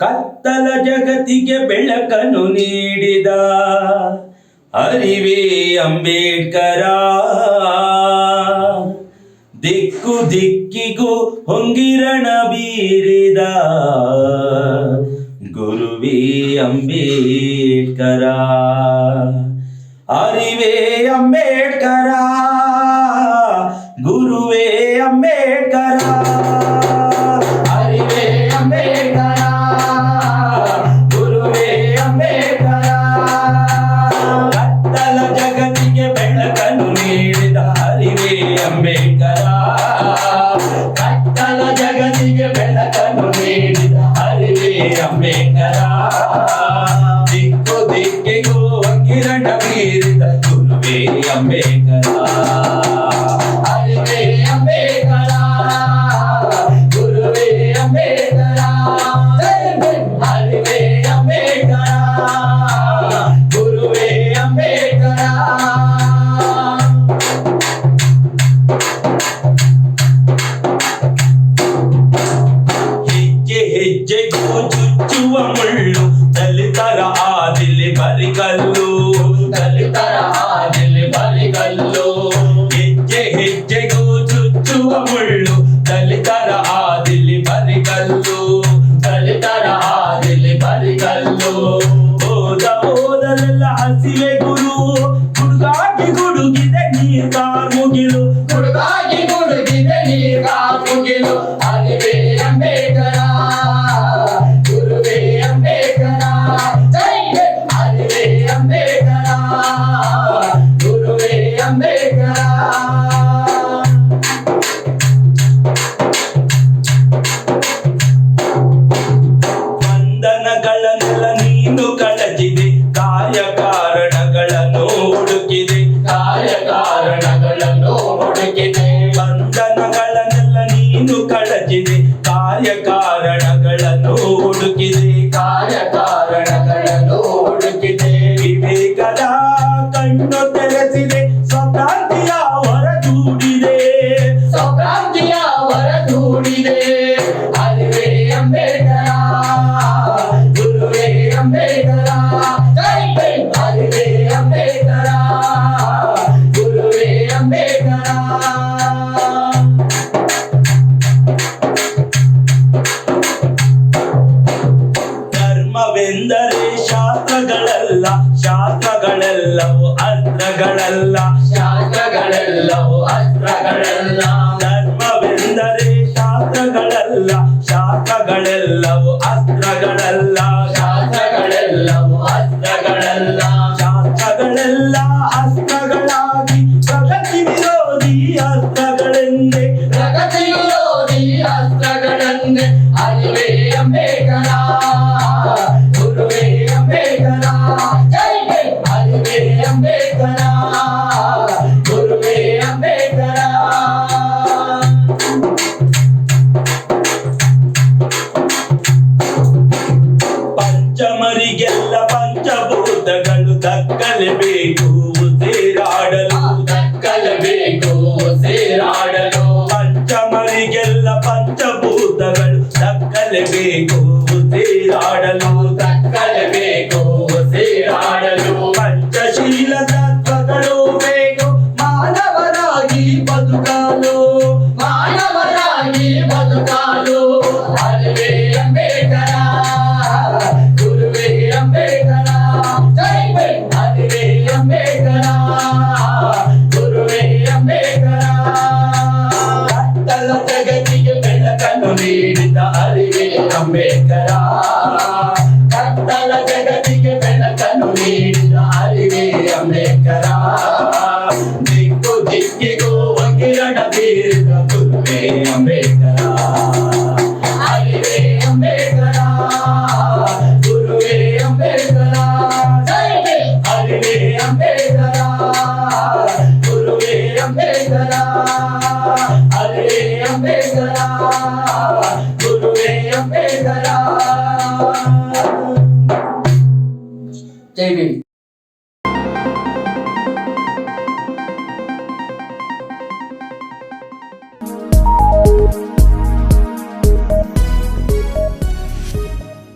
ಕತ್ತಲ ಜಗತ್ತಿಗೆ ಬೆಳಕನ್ನು ನೀಡಿದ ಅರಿವೇ ಅಂಬೇಡ್ಕರ. ದಿಕ್ಕು ದಿಕ್ಕಿಗೂ ಹೊಂಗಿರಣ ಬೀರಿದ ಗುರುವೇ ಅಂಬೇಡ್ಕರ. ಅರಿವೇ ಅಂಬೇಡ್ಕರ, ಗುರುವೇ ಅಂಬೇಡ್ಕರ. ಅರಿವೇ ಚುಚ್ಚುವ ಮುಳ್ಳು ದಲಿತರ ಆದಿಲಿ ಬರಿಗಲ್ಲು ದಲಿತರ ಆದಿಲಿ ಬರಿಗಲ್ಲು ಹೆಜ್ಜೆ ಹೆಜ್ಜೆಗೂ ಚುಚ್ಚುವ ಮುಳ್ಳು ದಲಿತರ ಆದಿಲಿ ಬರಿಗಲ್ಲು ದಲಿತರ ಆದಿಲಿ ಬರಿಗಲ್ಲು ಹೋದ ಹೋದಲೆಲ್ಲ ಹಸಿವೆ ಗುರು ಗುಡುಗಾಗಿ ಗುಡುಗಿದೆ ನೀರ್ಗ ಮುಗಿಲು ಬಂಧನಗಳನ್ನೆಲ್ಲ ನೀನು ಕಳಚಿದೆ ಕಾರ್ಯ ಕಾರಣಗಳನ್ನು ಹುಡುಕಿದೆ ಶಾಸ್ತ್ರಗಳೆಲ್ಲವೂ ಅಸ್ತ್ರಗಳಲ್ಲ. ಶಾಸ್ತ್ರಗಳೆಲ್ಲವೂ ಅಸ್ತ್ರಗಳಲ್ಲ. ಧರ್ಮವೆಂದರೆ ಶಾಸ್ತ್ರಗಳಲ್ಲ. ಶಾಸ್ತ್ರಗಳೆಲ್ಲವೂ ಅಸ್ತ್ರಗಳಲ್ಲ. ಶಾಸ್ತ್ರಗಳೆಲ್ಲವೂ celebrate ಅರಿವೇ ಅಂಬೇಡ್ಕರ ಕತ್ತಲ ಜಗತ್ತಿಗೆ ಬೆಳಕನ್ನು ನೀಡಿದ ಅರಿವೇ ಅಂಬೇಡ್ಕರ ದಿಕ್ಕು ದಿಕ್ಕಿಗೂ ಕಿರಣ ಬೀರಿದ ಅಂಬೇಡ್ಕರ